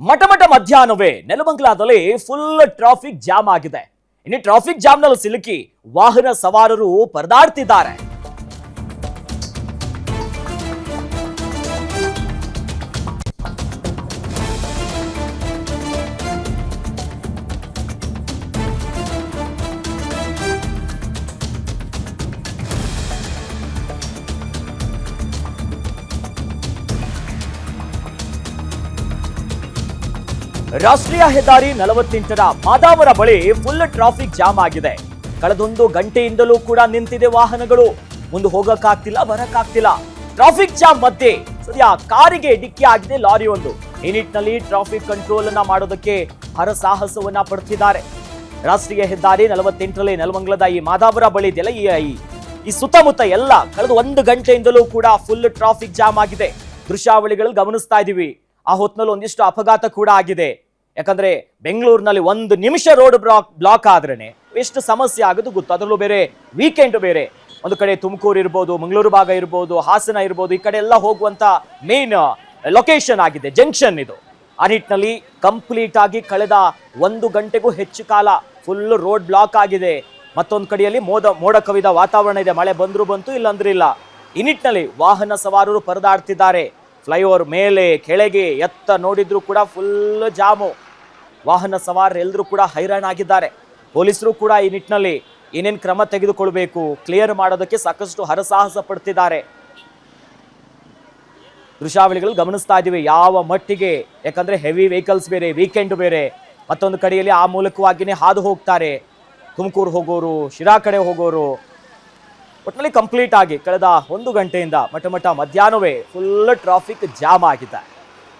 ಮಠ ಮಧ್ಯಾಹ್ನವೇ ನೆಲಮಂಗಲದಲ್ಲಿ full traffic jam ಆಗಿದೆ. ಇನ್ನು ಟ್ರಾಫಿಕ್ ಜಾಮ್ನಲ್ಲಿ ಸಿಲುಕಿ ವಾಹನ ಸವಾರರು ಪರದಾಡ್ತಿದ್ದಾರೆ. ರಾಷ್ಟ್ರೀಯ ಹೆದ್ದಾರಿ ನಲವತ್ತೆಂಟರ ಮಾದಾವರ ಬಳಿ ಫುಲ್ ಟ್ರಾಫಿಕ್ ಜಾಮ್ ಆಗಿದೆ. ಕಳೆದೊಂದು ಗಂಟೆಯಿಂದಲೂ ಕೂಡ ನಿಂತಿದೆ ವಾಹನಗಳು. ಮುಂದೆ ಹೋಗಕ್ಕಾಗ್ತಿಲ್ಲ, ಬರಕ್ಕಾಗ್ತಿಲ್ಲ. ಟ್ರಾಫಿಕ್ ಜಾಮ್ ಮಧ್ಯೆ ಸದ್ಯ ಕಾರಿಗೆ ಡಿಕ್ಕಿ ಆಗಿದೆ ಲಾರಿ ಒಂದು ಈ ನಿಟ್ಟಿನಲ್ಲಿ ಟ್ರಾಫಿಕ್ ಕಂಟ್ರೋಲ್ ಅನ್ನ ಮಾಡೋದಕ್ಕೆ ಹರಸಾಹಸವನ್ನ ಪಡ್ತಿದ್ದಾರೆ ರಾಷ್ಟ್ರೀಯ ಹೆದ್ದಾರಿ ನಲವತ್ತೆಂಟರಲ್ಲಿ ನೆಲಮಂಗಲದ ಈ ಮಾದಾವರ ಬಳಿ ಇದೆಯಲ್ಲ ಈ, ಈ- ಸುತ್ತಮುತ್ತ ಎಲ್ಲ ಕಳೆದ ಒಂದು ಗಂಟೆಯಿಂದಲೂ ಕೂಡ ಫುಲ್ ಟ್ರಾಫಿಕ್ ಜಾಮ್ ಆಗಿದೆ. ದೃಶ್ಯಾವಳಿಗಳು ಗಮನಿಸ್ತಾ ಇದೀವಿ ಆ ಹೊತ್ತಿನಲ್ಲಿ ಒಂದಿಷ್ಟು ಅಪಘಾತ ಕೂಡ ಆಗಿದೆ. ಯಾಕಂದ್ರೆ ಬೆಂಗಳೂರಿನಲ್ಲಿ ಒಂದು ನಿಮಿಷ ರೋಡ್ ಬ್ಲಾಕ್ ಬ್ಲಾಕ್ ಆದ್ರೇನೆ ಎಷ್ಟು ಸಮಸ್ಯೆ ಆಗೋದು ಗೊತ್ತು. ಅದರಲ್ಲೂ ಬೇರೆ ವೀಕೆಂಡ್ ಬೇರೆ. ಒಂದು ಕಡೆ ತುಮಕೂರು ಇರ್ಬೋದು, ಮಂಗಳೂರು ಭಾಗ ಇರ್ಬೋದು, ಹಾಸನ ಇರ್ಬೋದು, ಈ ಕಡೆ ಎಲ್ಲ ಹೋಗುವಂತ ಮೇನ್ ಲೊಕೇಶನ್ ಆಗಿದೆ ಜಂಕ್ಷನ್ ಇದು. ಆ ನಿಟ್ಟಿನಲ್ಲಿ ಕಂಪ್ಲೀಟ್ ಆಗಿ ಕಳೆದ ಒಂದು ಗಂಟೆಗೂ ಹೆಚ್ಚು ಕಾಲ ಫುಲ್ ರೋಡ್ ಬ್ಲಾಕ್ ಆಗಿದೆ. ಮತ್ತೊಂದು ಕಡೆಯಲ್ಲಿ ಮೋದ ಮೋಡ ಕವಿದ ವಾತಾವರಣ ಇದೆ. ಮಳೆ ಬಂದರೂ ಬಂತು, ಇಲ್ಲಾಂದ್ರೆ ಇಲ್ಲ. ಈ ನಿಟ್ಟಿನಲ್ಲಿ ವಾಹನ ಸವಾರರು ಪರದಾಡ್ತಿದ್ದಾರೆ. ಫ್ಲೈಓವರ್ ಮೇಲೆ, ಕೆಳಗೆ, ಎತ್ತ ನೋಡಿದ್ರು ಕೂಡ ಫುಲ್ ಜಾಮು. ವಾಹನ ಸವಾರರೆಲ್ಲರೂ ಕೂಡ ಹೈರಾಣಾಗಿದ್ದಾರೆ ಪೊಲೀಸರು ಕೂಡ ಈ ನಿಟ್ಟಿನಲ್ಲಿ ಏನೇನು ಕ್ರಮ ತೆಗೆದುಕೊಳ್ಬೇಕು ಕ್ಲಿಯರ್ ಮಾಡೋದಕ್ಕೆ ಸಾಕಷ್ಟು ಹರಸಾಹಸ ಪಡ್ತಿದ್ದಾರೆ. ದೃಶ್ಯಾವಳಿಗಳು ಗಮನಿಸ್ತಾ ಇದ್ದೀವಿ. ಯಾವ ಮಟ್ಟಿಗೆ, ಯಾಕಂದ್ರೆ ಹೆವಿ ವೆಹಿಕಲ್ಸ್ ಬೇರೆ ವೀಕೆಂಡ್ ಬೇರೆ, ಮತ್ತೊಂದು ಕಡೆಯಲ್ಲಿ ಆ ಮೂಲಕವಾಗಿಯೇ ಹಾದು ಹೋಗ್ತಾರೆ. ತುಮಕೂರು ಹೋಗೋರು, ಶಿರಾ ಕಡೆ ಹೋಗೋರು ಒಟ್ಟಿನಲ್ಲಿ ಕಂಪ್ಲೀಟ್ ಆಗಿ, ಕಳೆದ ಒಂದು ಗಂಟೆಯಿಂದ ಮಠ ಮಠ ಮಧ್ಯಾಹ್ನವೇ ಫುಲ್ ಟ್ರಾಫಿಕ್ ಜಾಮ್ ಆಗಿದೆ.